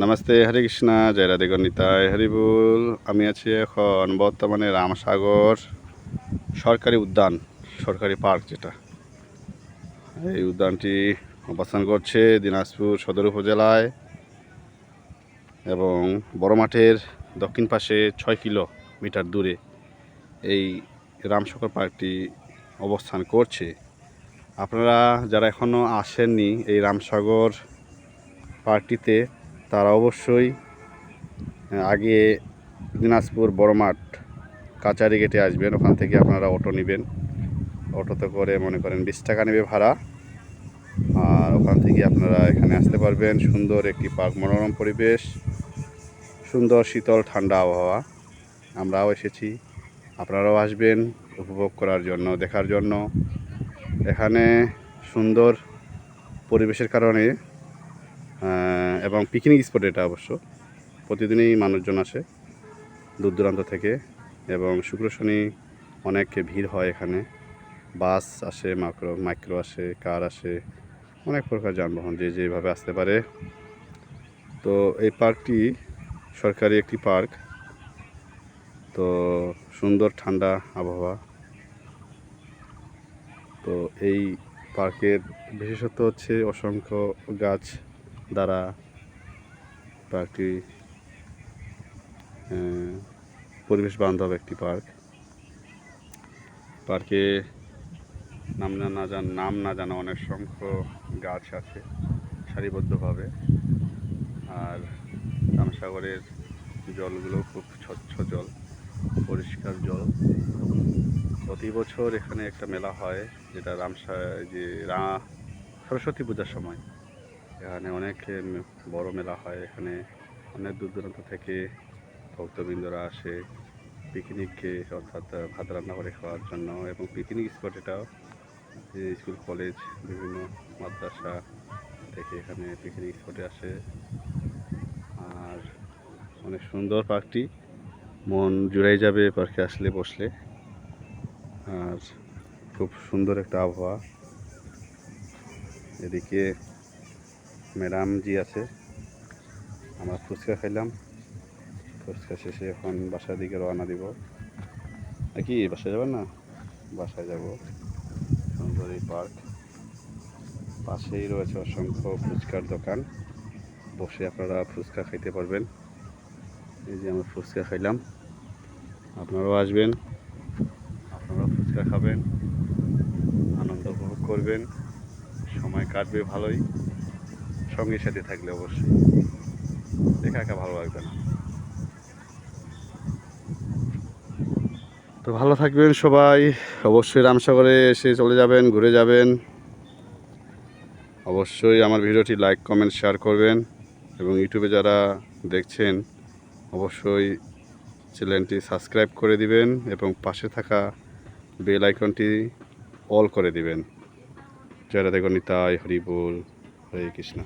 নমস্তে, হরে কৃষ্ণ, জয় রাধে গণিতায় হরিবুল আমি আছি এখন বর্তমানে রামসাগর সরকারি উদ্যান, সরকারি পার্ক যেটা। এই উদ্যানটি অবস্থান করছে দিনাজপুর সদর উপজেলায় এবং বড় মাঠের দক্ষিণ পাশে ছয় কিলোমিটার দূরে এই রামসাগর পার্কটি অবস্থান করছে। আপনারা যারা এখনও আসেননি এই রামসাগর পার্কটিতে তারা অবশ্যই আগে দিনাজপুর বড় মাঠ কাচারি গেটে আসবেন, ওখান থেকে আপনারা অটো নেবেন। অটোতে করে মনে করেন বিশ টাকা নেবে ভাড়া। আর ওখান থেকে আপনারা এখানে আসতে পারবেন। সুন্দর একটি পার্ক, মনোরম পরিবেশ, সুন্দর শীতল ঠান্ডা আবহাওয়া। আমরাও এসেছি। আপনারাও আসবেন উপভোগ করার জন্য, দেখার জন্য। এখানে সুন্দর পরিবেশের কারণে এবং পিকনিক স্পট এটা অবশ্য। প্রতিদিনই মানুষজন আসে দূর দূরান্ত থেকে এবং শুক্র শনি অনেক ভিড় হয় এখানে। বাস আসে মাইক্রো মাইক্রো আসে, কার আসে, অনেক প্রকার যানবাহন যে যেভাবে আসতে পারে। তো এই পার্কটি সরকারি একটি পার্ক। তো সুন্দর ঠান্ডা আবহাওয়া। তো এই পার্কের বিশেষত্ব হচ্ছে অসংখ্য গাছ দ্বারা পার্কটি পরিবেশ বান্ধব একটি পার্ক। পার্কে নাম না না জান, নাম না জানা অনেক সংখ্য গাছ আছে, সারিবদ্ধভাবে। আর রামসাগরের জলগুলো খুব স্বচ্ছ জল, পরিষ্কার জল। প্রতি বছর এখানে একটা মেলা হয়, যেটা রামসা, যে রা, সরস্বতী পূজার সময়। এখানে অনেক বড় মেলা হয়। এখানে অনেক দূর দূরান্ত থেকে ভক্তবৃন্দরা আসে পিকনিককে অর্থাৎ ভাত রান্না করে খাওয়ার জন্য। এবং পিকনিক স্পট এটাও স্কুল, কলেজ, বিভিন্ন মাদ্রাসা থেকে এখানে পিকনিক স্পটে আসে। আর অনেক সুন্দর পার্কটি। মন জুড়াই যাবে পার্কে আসলে, বসলে। আর খুব সুন্দর একটা আবহাওয়া। এদিকে ম্যাডাম জি আছে। আমরা ফুচকা খাইলাম। ফুচকা শেষে এখন বাসার দিকে রওনা দিব। নাকি, বাসায় যাবেন না? বাসায় যাব। সুন্দর পার্ক। পাশেই রয়েছে অসংখ্য ফুচকার দোকান। বসে আপনারা ফুচকা খাইতে পারবেন। এই যে আমরা ফুচকা খাইলাম। আপনারাও আসবেন। আপনারাও ফুচকা খাবেন। আনন্দ উপভোগ করবেন। সময় কাটবে ভালোই। সঙ্গীর সাথে থাকলে অবশ্যই। একা একা ভালো লাগবে না। তো ভালো থাকবেন সবাই। অবশ্যই রামসাগরে এসে চলে যাবেন, ঘুরে যাবেন। অবশ্যই আমার ভিডিওটি লাইক, কমেন্ট, শেয়ার করবেন। এবং ইউটিউবে যারা দেখছেন, অবশ্যই চ্যানেলটি সাবস্ক্রাইব করে দিবেন এবং পাশে থাকা বেল আইকনটি অল করে দিবেন। জয় রাধে গণিতায় হরিবোল হরে কৃষ্ণ।